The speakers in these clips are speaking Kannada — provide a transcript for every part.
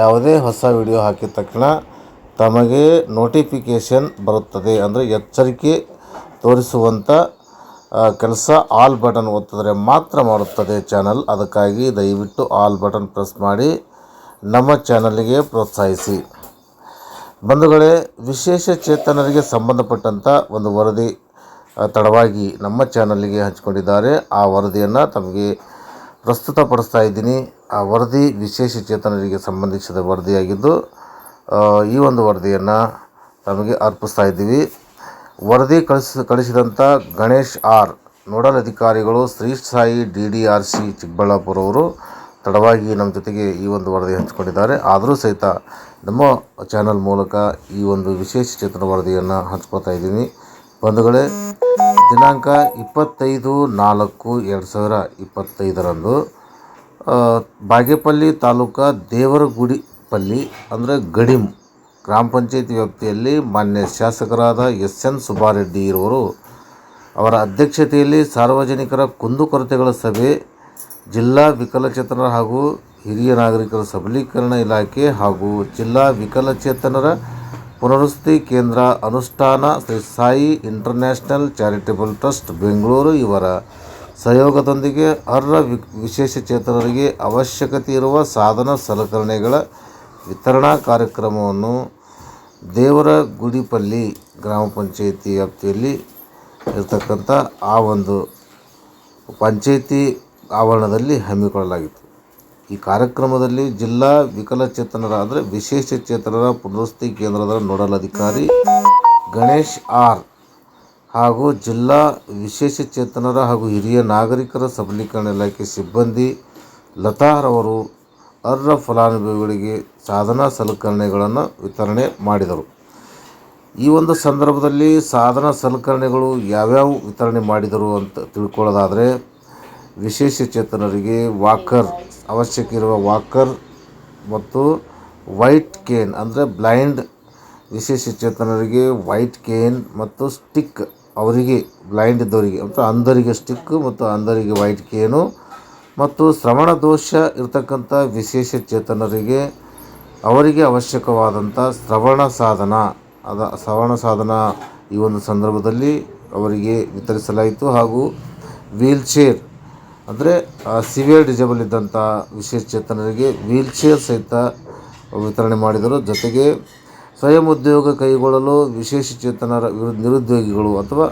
ಯಾವುದೇ ಹೊಸ ವಿಡಿಯೋ ಹಾಕಿದ ತಕ್ಷಣ ತಮಗೆ ನೋಟಿಫಿಕೇಷನ್ ಬರುತ್ತದೆ. ಅಂದರೆ ಎಚ್ಚರಿಕೆ ತೋರಿಸುವಂಥ ಕೆಲಸ ಆಲ್ ಬಟನ್ ಒತ್ತಿದ್ರೆ ಮಾತ್ರ ಮಾಡುತ್ತದೆ ಚಾನಲ್. ಅದಕ್ಕಾಗಿ ದಯವಿಟ್ಟು ಆಲ್ ಬಟನ್ ಪ್ರೆಸ್ ಮಾಡಿ, ನಮ್ಮ ಚಾನಲ್ಗೆ ಪ್ರೋತ್ಸಾಹಿಸಿ. ಬಂಧುಗಳೇ, ವಿಶೇಷ ಚೇತನರಿಗೆ ಸಂಬಂಧಪಟ್ಟಂಥ ಒಂದು ವರದಿ ತಡವಾಗಿ ನಮ್ಮ ಚಾನಲ್ಗೆ ಹಂಚಿಕೊಂಡಿದ್ದಾರೆ. ಆ ವರದಿಯನ್ನು ತಮಗೆ ಪ್ರಸ್ತುತಪಡಿಸ್ತಾ ಇದ್ದೀನಿ. ಆ ವರದಿ ವಿಶೇಷ ಚೇತನರಿಗೆ ಸಂಬಂಧಿಸಿದ ವರದಿಯಾಗಿದ್ದು ಈ ಒಂದು ವರದಿಯನ್ನು ತಮಗೆ ಅರ್ಪಿಸ್ತಾ ಇದ್ದೀವಿ. ವರದಿ ಕಳಿಸ ಕಳಿಸಿದಂಥ ಗಣೇಶ್ ಆರ್, ನೋಡಲ್ ಅಧಿಕಾರಿಗಳು Shri Sai, D D R C, Chikkaballapur ಅವರು ತಡವಾಗಿ ನಮ್ಮ ಜೊತೆಗೆ ಈ ಒಂದು ವರದಿ ಹಂಚಿಕೊಂಡಿದ್ದಾರೆ. ಆದರೂ ಸಹಿತ ನಮ್ಮ ಚಾನಲ್ ಮೂಲಕ ಈ ಒಂದು ವಿಶೇಷ ಚೇತನ ವರದಿಯನ್ನು ಹಂಚ್ಕೊಳ್ತಾ ಇದ್ದೀನಿ. ಬಂಧುಗಳೇ ದಿನಾಂಕ ಇಪ್ಪತ್ತೈದು ನಾಲ್ಕು ಎರಡು ಸಾವಿರ ಇಪ್ಪತ್ತೈದರಂದು ಬಾಗೇಪಲ್ಲಿ ತಾಲೂಕಾ ದೇವರಗುಡಿಪಲ್ಲಿ ಅಂದರೆ ಗಡಿಮ್ ಗ್ರಾಮ ಪಂಚಾಯತಿ ವ್ಯಾಪ್ತಿಯಲ್ಲಿ ಮಾನ್ಯ ಶಾಸಕರಾದ ಎಸ್ ಎನ್ ಸುಬ್ಬಾರೆಡ್ಡಿ ಇರುವರು. ಅವರ ಅಧ್ಯಕ್ಷತೆಯಲ್ಲಿ ಸಾರ್ವಜನಿಕರ ಕುಂದುಕೊರತೆಗಳ ಸಭೆ, ಜಿಲ್ಲಾ ವಿಕಲಚೇತನರ ಹಾಗೂ ಹಿರಿಯ ನಾಗರಿಕರ ಸಬಲೀಕರಣ ಇಲಾಖೆ ಹಾಗೂ ಜಿಲ್ಲಾ ವಿಕಲಚೇತನರ ಪುನರ್ವಸತಿ ಕೇಂದ್ರ ಅನುಷ್ಠಾನ Shri Sai international charitable trust Bengaluru ಇವರ ಸಹಯೋಗದೊಂದಿಗೆ ಅರ್ಹ ವಿ, ವಿಶೇಷಚೇತನರಿಗೆ ಅವಶ್ಯಕತೆ ಇರುವ ಸಾಧನ ಸಲಕರಣೆಗಳ ವಿತರಣಾ ಕಾರ್ಯಕ್ರಮವನ್ನು ದೇವರ ಗುಡಿಪಲ್ಲಿ ಗ್ರಾಮ ಪಂಚಾಯಿತಿ ವ್ಯಾಪ್ತಿಯಲ್ಲಿ ಇರತಕ್ಕಂಥ ಆ ಒಂದು ಪಂಚಾಯಿತಿ ಆವರಣದಲ್ಲಿ ಹಮ್ಮಿಕೊಳ್ಳಲಾಗಿತ್ತು. ಈ ಕಾರ್ಯಕ್ರಮದಲ್ಲಿ ಜಿಲ್ಲಾ ವಿಕಲಚೇತನರ ಅಂದರೆ ವಿಶೇಷ ಚೇತನರ ಪುನರ್ವಸತಿ ಕೇಂದ್ರದ ನೋಡಲ್ ಅಧಿಕಾರಿ ಗಣೇಶ್ ಆರ್ ಹಾಗೂ ಜಿಲ್ಲಾ ವಿಶೇಷ ಚೇತನರ ಹಾಗೂ ಹಿರಿಯ ನಾಗರಿಕರ ಸಬಲೀಕರಣ ಇಲಾಖೆ ಸಿಬ್ಬಂದಿ ಲತಾರವರು ಅರ್ಹ ಫಲಾನುಭವಿಗಳಿಗೆ ಸಾಧನ ಸಲಕರಣೆಗಳನ್ನು ವಿತರಣೆ ಮಾಡಿದರು. ಈ ಒಂದು ಸಂದರ್ಭದಲ್ಲಿ ಸಾಧನ ಸಲಕರಣೆಗಳು ಯಾವ್ಯಾವ ವಿತರಣೆ ಮಾಡಿದರು ಅಂತ ತಿಳ್ಕೊಳ್ಳೋದಾದರೆ ವಿಶೇಷ ಚೇತನರಿಗೆ ವಾಕರ್ ಅವಶ್ಯಕ ಇರುವ ವಾಕರ್ ಮತ್ತು ವೈಟ್ ಕೇನ್, ಅಂದರೆ ಬ್ಲೈಂಡ್ ವಿಶೇಷ ಚೇತನರಿಗೆ ವೈಟ್ ಕೇನ್ ಮತ್ತು ಸ್ಟಿಕ್, ಅವರಿಗೆ ಬ್ಲೈಂಡ್ ಇದ್ದವರಿಗೆ ಮತ್ತು ಅಂಧರಿಗೆ ಸ್ಟಿಕ್ ಮತ್ತು ಅಂಧರಿಗೆ ವೈಟ್ ಕೇನು ಮತ್ತು ಶ್ರವಣ ದೋಷ ಇರತಕ್ಕಂಥ ವಿಶೇಷ ಚೇತನರಿಗೆ ಅವರಿಗೆ ಅವಶ್ಯಕವಾದಂಥ ಶ್ರವಣ ಸಾಧನ. ಅದ ಶ್ರವಣ ಸಾಧನ ಈ ಒಂದು ಸಂದರ್ಭದಲ್ಲಿ ಅವರಿಗೆ ವಿತರಿಸಲಾಯಿತು. ಹಾಗೂ ವೀಲ್ ಚೇರ್ ಅಂದರೆ ಸಿವಿಯರ್ ಡಿಸೇಬಲ್ ಇದ್ದಂಥ ವಿಶೇಷ ಚೇತನರಿಗೆ ವೀಲ್ ಚೇರ್ ಸಹಿತ ವಿತರಣೆ ಮಾಡಿದರು. ಜೊತೆಗೆ, ಸ್ವಯಂ ಉದ್ಯೋಗ ಕೈಗೊಳ್ಳಲು ವಿಶೇಷ ಚೇತನರ ವಿರು, ನಿರುದ್ಯೋಗಿಗಳು ಅಥವಾ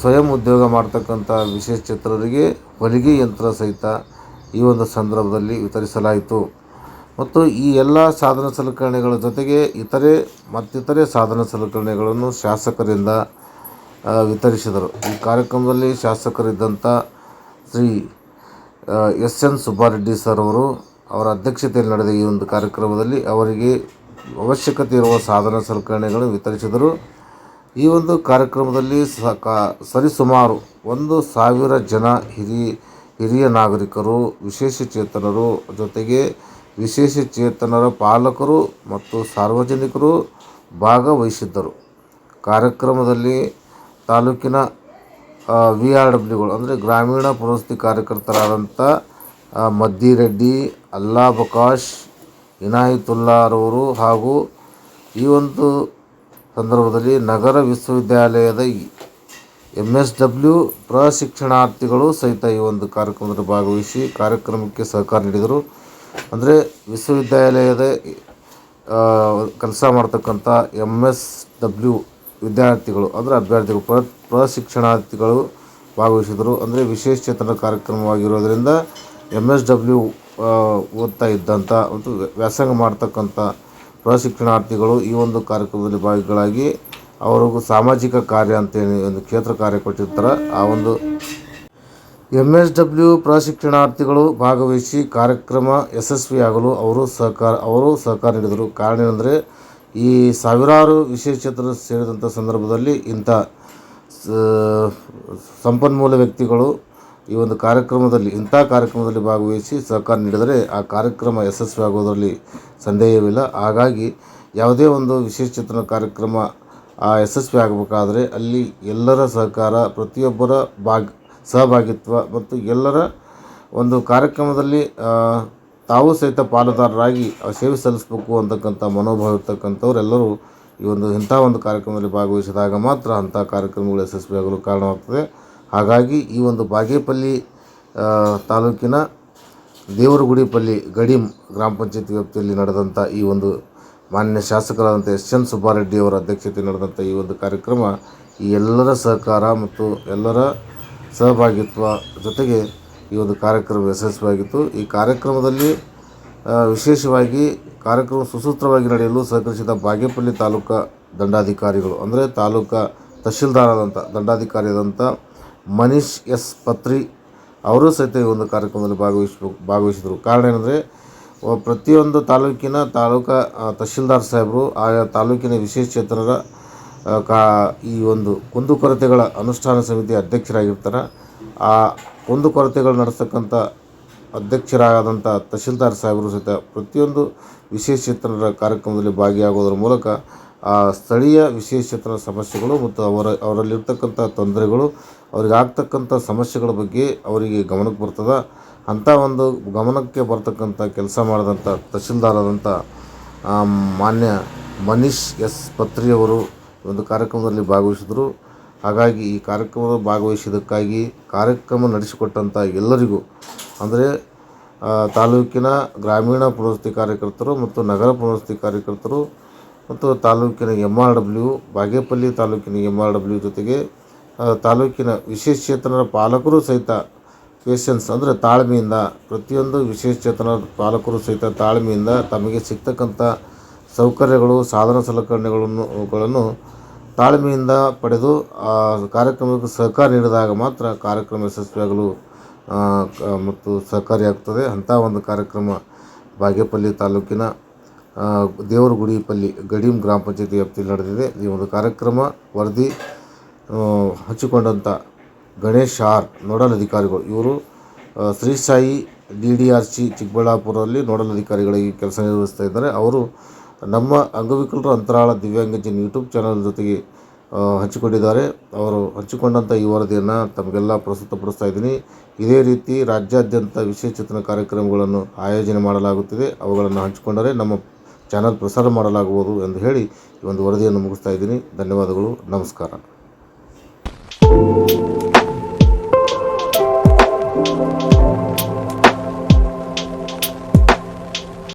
ಸ್ವಯಂ ಉದ್ಯೋಗ ಮಾಡ್ತಕ್ಕಂಥ ವಿಶೇಷ ಚೇತನರಿಗೆ ಹೊಲಿಗೆ ಯಂತ್ರ ಸಹಿತ ಈ ಒಂದು ಸಂದರ್ಭದಲ್ಲಿ ವಿತರಿಸಲಾಯಿತು. ಮತ್ತು ಈ ಎಲ್ಲ ಸಾಧನ ಸಲಕರಣೆಗಳ ಜೊತೆಗೆ ಇತರೆ, ಮತ್ತಿತರೆ ಸಾಧನ ಸಲಕರಣೆಗಳನ್ನು ಶಾಸಕರಿಂದ ವಿತರಿಸಿದರು. ಈ ಕಾರ್ಯಕ್ರಮದಲ್ಲಿ ಶಾಸಕರಿದ್ದಂಥ Shri S N Subbareddy sir ಅವರು ಅವರ ಅಧ್ಯಕ್ಷತೆಯಲ್ಲಿ ನಡೆದ ಈ ಒಂದು ಕಾರ್ಯಕ್ರಮದಲ್ಲಿ ಅವರಿಗೆ ಅವಶ್ಯಕತೆ ಇರುವ ಸಾಧನ ಸಲಕರಣೆಗಳನ್ನು ವಿತರಿಸಿದರು. ಈ ಒಂದು ಕಾರ್ಯಕ್ರಮದಲ್ಲಿ ಸರಿಸುಮಾರು ಒಂದು ಸಾವಿರ ಜನ ಹಿರಿ ಹಿರಿಯ ನಾಗರಿಕರು, ವಿಶೇಷ ಚೇತನರು ಜೊತೆಗೆ ವಿಶೇಷ ಚೇತನರ ಪಾಲಕರು ಮತ್ತು ಸಾರ್ವಜನಿಕರು ಭಾಗವಹಿಸಿದ್ದರು. ಕಾರ್ಯಕ್ರಮದಲ್ಲಿ ತಾಲೂಕಿನ ವಿ ಆರ್ ಡಬ್ಲ್ಯೂಗಳು ಅಂದರೆ ಗ್ರಾಮೀಣ ಪುನರ್ವಸತಿ ಕಾರ್ಯಕರ್ತರಾದಂಥ ಮದ್ದಿ ಮದ್ದಿರೆಡ್ಡಿ ಅಲ್ಲಾ ಬಕಾಶ್ ಇನಾಯಿತುಲ್ಲಾರವರು ಹಾಗೂ ಈ ಒಂದು ಸಂದರ್ಭದಲ್ಲಿ ನಗರ ವಿಶ್ವವಿದ್ಯಾಲಯದ ಎಂ ಎಸ್ ಡಬ್ಲ್ಯೂ ಪ್ರಶಿಕ್ಷಣಾರ್ಥಿಗಳು ಸಹಿತ ಈ ಒಂದು ಕಾರ್ಯಕ್ರಮದಲ್ಲಿ ಭಾಗವಹಿಸಿ ಕಾರ್ಯಕ್ರಮಕ್ಕೆ ಸಹಕಾರ ನೀಡಿದರು. ಅಂದರೆ ವಿಶ್ವವಿದ್ಯಾಲಯದ ಕೆಲಸ ಮಾಡ್ತಕ್ಕಂಥ ಎಂ ಎಸ್ ಡಬ್ಲ್ಯೂ ವಿದ್ಯಾರ್ಥಿಗಳು, ಅಂದರೆ ಅಭ್ಯರ್ಥಿಗಳು, ಪ್ರ, ಪ್ರಶಿಕ್ಷಣಾರ್ಥಿಗಳು ಭಾಗವಹಿಸಿದರು. ಅಂದರೆ ವಿಶೇಷ ಚೇತನ ಕಾರ್ಯಕ್ರಮವಾಗಿರೋದರಿಂದ ಎಂ ಎಸ್ ಡಬ್ಲ್ಯೂ ಓದ್ತಾ ಇದ್ದಂಥ ಮತ್ತು ವ್ಯಾಸಂಗ ಮಾಡ್ತಕ್ಕಂಥ ಪ್ರಶಿಕ್ಷಣಾರ್ಥಿಗಳು ಈ ಒಂದು ಕಾರ್ಯಕ್ರಮದಲ್ಲಿ ಭಾಗಿಗಳಾಗಿ ಅವರಿಗೂ ಸಾಮಾಜಿಕ ಕಾರ್ಯ ಅಂತೇಳಿ ಒಂದು ಕ್ಷೇತ್ರ ಕಾರ್ಯ ಕೊಟ್ಟಿರ್ತಾರೆ. ಆ ಒಂದು ಎಂ ಎಸ್ ಡಬ್ಲ್ಯೂ ಪ್ರಶಿಕ್ಷಣಾರ್ಥಿಗಳು ಭಾಗವಹಿಸಿ ಕಾರ್ಯಕ್ರಮ ಯಶಸ್ವಿಯಾಗಲು ಅವರು ಸಹಕಾರ ಅವರು ಸಹಕಾರ ನೀಡಿದರು. ಕಾರಣ ಏನಂದರೆ ಈ ಸಾವಿರಾರು ವಿಶೇಷಚೇತನರು ಸೇರಿದಂಥ ಸಂದರ್ಭದಲ್ಲಿ ಇಂಥ ಸಂಪನ್ಮೂಲ ವ್ಯಕ್ತಿಗಳು ಈ ಒಂದು ಕಾರ್ಯಕ್ರಮದಲ್ಲಿ, ಇಂಥ ಕಾರ್ಯಕ್ರಮದಲ್ಲಿ ಭಾಗವಹಿಸಿ ಸಹಕಾರ ನೀಡಿದರೆ ಆ ಕಾರ್ಯಕ್ರಮ ಯಶಸ್ವಿ ಆಗೋದರಲ್ಲಿ ಸಂದೇಹವಿಲ್ಲ. ಹಾಗಾಗಿ ಯಾವುದೇ ಒಂದು ವಿಶೇಷಚೇತನ ಕಾರ್ಯಕ್ರಮ, ಆ ಯಶಸ್ವಿ ಆಗಬೇಕಾದರೆ ಅಲ್ಲಿ ಎಲ್ಲರ ಸಹಕಾರ, ಪ್ರತಿಯೊಬ್ಬರ ಭಾಗ, ಸಹಭಾಗಿತ್ವ ಮತ್ತು ಎಲ್ಲರ ಒಂದು ಕಾರ್ಯಕ್ರಮದಲ್ಲಿ ತಾವು ಸಹಿತ ಪಾಲುದಾರರಾಗಿ ಸೇವೆ ಸಲ್ಲಿಸಬೇಕು ಅಂತಕ್ಕಂಥ ಮನೋಭಾವ ಇರ್ತಕ್ಕಂಥವ್ರೆಲ್ಲರೂ ಈ ಒಂದು ಇಂಥ ಒಂದು ಕಾರ್ಯಕ್ರಮದಲ್ಲಿ ಭಾಗವಹಿಸಿದಾಗ ಮಾತ್ರ ಅಂಥ ಕಾರ್ಯಕ್ರಮಗಳು ಯಶಸ್ವಿಯಾಗಲು ಕಾರಣವಾಗ್ತದೆ. ಹಾಗಾಗಿ ಈ ಒಂದು ಬಾಗೇಪಲ್ಲಿ ತಾಲೂಕಿನ ದೇವರಗುಡಿಪಲ್ಲಿ ಗಡಿ ಗ್ರಾಮ ಪಂಚಾಯತಿ ವ್ಯಾಪ್ತಿಯಲ್ಲಿ ನಡೆದಂಥ ಈ ಒಂದು ಮಾನ್ಯ ಶಾಸಕರಾದಂಥ ಎಸ್. ಎನ್. ಸುಬ್ಬಾರೆಡ್ಡಿ ಅವರ ಅಧ್ಯಕ್ಷತೆ ನಡೆದಂಥ ಈ ಒಂದು ಕಾರ್ಯಕ್ರಮ ಈ ಎಲ್ಲರ ಸಹಕಾರ ಮತ್ತು ಎಲ್ಲರ ಸಹಭಾಗಿತ್ವ ಜೊತೆಗೆ ಈ ಒಂದು ಕಾರ್ಯಕ್ರಮ ಯಶಸ್ವಿಯಾಗಿತ್ತು. ಈ ಕಾರ್ಯಕ್ರಮದಲ್ಲಿ ವಿಶೇಷವಾಗಿ ಕಾರ್ಯಕ್ರಮ ಸುಸೂತ್ರವಾಗಿ ನಡೆಯಲು ಸಹಕರಿಸಿದ ಬಾಗೇಪಲ್ಲಿ ತಾಲೂಕಾ ದಂಡಾಧಿಕಾರಿಗಳು, ಅಂದರೆ ತಾಲೂಕಾ ತಹಶೀಲ್ದಾರ್ ಆದಂಥ ದಂಡಾಧಿಕಾರಿಯಾದಂಥ ಮನೀಶ್ ಎಸ್ ಪತ್ರಿ ಅವರು ಸಹಿತ ಈ ಒಂದು ಕಾರ್ಯಕ್ರಮದಲ್ಲಿ ಭಾಗವಹಿಸಬೇಕು ಭಾಗವಹಿಸಿದರು. ಕಾರಣ ಏನಂದರೆ ಪ್ರತಿಯೊಂದು ತಾಲೂಕಿನ ತಾಲೂಕಾ ತಹಶೀಲ್ದಾರ್ ಸಾಹೇಬರು, ಆಯಾ ತಾಲೂಕಿನ ವಿಶೇಷ ಚೇತನರ ಕಾ, ಈ ಒಂದು ಕುಂದುಕೊರತೆಗಳ ಅನುಷ್ಠಾನ ಸಮಿತಿ ಅಧ್ಯಕ್ಷರಾಗಿರ್ತಾರೆ. ಆ ಕುಂದುಕೊರತೆಗಳು ನಡೆಸ್ತಕ್ಕಂಥ ಅಧ್ಯಕ್ಷರಾದಂಥ ತಹಶೀಲ್ದಾರ್ ಸಾಹೇಬರು ಸಹಿತ ಪ್ರತಿಯೊಂದು ವಿಶೇಷಚೇತನರ ಕಾರ್ಯಕ್ರಮದಲ್ಲಿ ಭಾಗಿಯಾಗೋದ್ರ ಮೂಲಕ ಆ ಸ್ಥಳೀಯ ವಿಶೇಷಚೇತನ ಸಮಸ್ಯೆಗಳು ಮತ್ತು ಅವರ ಅವರಲ್ಲಿರ್ತಕ್ಕಂಥ ತೊಂದರೆಗಳು, ಅವ್ರಿಗೆ ಆಗ್ತಕ್ಕಂಥ ಸಮಸ್ಯೆಗಳ ಬಗ್ಗೆ ಅವರಿಗೆ ಗಮನಕ್ಕೆ ಬರ್ತದೆ. ಅಂಥ ಒಂದು ಗಮನಕ್ಕೆ ಬರ್ತಕ್ಕಂಥ ಕೆಲಸ ಮಾಡಿದಂಥ ತಹಶೀಲ್ದಾರ್ ಆದಂಥ ಮಾನ್ಯ ಮನೀಶ್ ಎಸ್ ಪತ್ರಿಯವರು ಒಂದು ಕಾರ್ಯಕ್ರಮದಲ್ಲಿ ಭಾಗವಹಿಸಿದರು. ಹಾಗಾಗಿ ಈ ಕಾರ್ಯಕ್ರಮದ ಭಾಗವಹಿಸಿದ್ದಕ್ಕಾಗಿ ಕಾರ್ಯಕ್ರಮ ನಡೆಸಿಕೊಟ್ಟಂಥ ಎಲ್ಲರಿಗೂ, ಅಂದರೆ ತಾಲೂಕಿನ ಗ್ರಾಮೀಣ ಪುನರ್ವಸತಿ ಕಾರ್ಯಕರ್ತರು ಮತ್ತು ನಗರ ಪುನರ್ವಸತಿ ಕಾರ್ಯಕರ್ತರು ಮತ್ತು ತಾಲೂಕಿನ ಎಂ ಆರ್ ಡಬ್ಲ್ಯೂ ಬಾಗೇಪಲ್ಲಿ ತಾಲೂಕಿನ ಎಂ ಆರ್ ಡಬ್ಲ್ಯೂ ಜೊತೆಗೆ ತಾಲೂಕಿನ ವಿಶೇಷಚೇತನರ ಪಾಲಕರು ಸಹಿತ ಪೇಷನ್ಸ್ ಅಂದರೆ ತಾಳ್ಮೆಯಿಂದ, ಪ್ರತಿಯೊಂದು ವಿಶೇಷಚೇತನ ಪಾಲಕರು ಸಹಿತ ತಾಳ್ಮೆಯಿಂದ ತಮಗೆ ಸಿಗ್ತಕ್ಕಂಥ ಸೌಕರ್ಯಗಳು, ಸಾಧನ ಸಲಕರಣೆಗಳನ್ನು, ಗಳನ್ನು ತಾಳ್ಮೆಯಿಂದ ಪಡೆದು ಆ ಕಾರ್ಯಕ್ರಮಕ್ಕೆ ಸಹಕಾರ ನೀಡಿದಾಗ ಮಾತ್ರ ಕಾರ್ಯಕ್ರಮ ಯಶಸ್ವಿಯಾಗಲು ಮತ್ತು ಸಹಕಾರಿಯಾಗ್ತದೆ ಅಂಥ ಒಂದು ಕಾರ್ಯಕ್ರಮ ಬಾಗೇಪಲ್ಲಿ ತಾಲೂಕಿನ ದೇವರಗುಡಿಪಲ್ಲಿ ಗಡಿಮ್ ಗ್ರಾಮ ಪಂಚಾಯತಿ ವ್ಯಾಪ್ತಿಯಲ್ಲಿ ನಡೆದಿದೆ. ಈ ಒಂದು ಕಾರ್ಯಕ್ರಮ ವರದಿ ಹಂಚಿಕೊಂಡಂಥ ಗಣೇಶ್ ಆರ್ ನೋಡಲ್ ಅಧಿಕಾರಿಗಳು. ಇವರು Shri Sai D D R C ಚಿಕ್ಕಬಳ್ಳಾಪುರದಲ್ಲಿ ನೋಡಲ್ ಅಧಿಕಾರಿಗಳಾಗಿ ಕೆಲಸ ನಿರ್ವಹಿಸ್ತಾ ಇದ್ದಾರೆ. ಅವರು ನಮ್ಮ ಅಂಗವಿಕಲರ ಅಂತರಾಳ ದಿವ್ಯಾಂಗಜನ್ ಯೂಟ್ಯೂಬ್ ಚಾನಲ್ ಜೊತೆಗೆ ಹಂಚಿಕೊಂಡಿದ್ದಾರೆ. ಅವರು ಹಂಚಿಕೊಂಡಂಥ ಈ ವರದಿಯನ್ನು ತಮಗೆಲ್ಲ ಪ್ರಸ್ತುತಪಡಿಸ್ತಾ ಇದ್ದೀನಿ. ಇದೇ ರೀತಿ ರಾಜ್ಯಾದ್ಯಂತ ವಿಶೇಷಚೇತನ ಕಾರ್ಯಕ್ರಮಗಳನ್ನು ಆಯೋಜನೆ ಮಾಡಲಾಗುತ್ತಿದೆ. ಅವುಗಳನ್ನು ಹಂಚಿಕೊಂಡರೆ ನಮ್ಮ ಚಾನಲ್ ಪ್ರಸಾರ ಮಾಡಲಾಗುವುದು ಎಂದು ಹೇಳಿ ಈ ಒಂದು ವರದಿಯನ್ನು ಮುಗಿಸ್ತಾ ಇದ್ದೀನಿ. ಧನ್ಯವಾದಗಳು. ನಮಸ್ಕಾರ.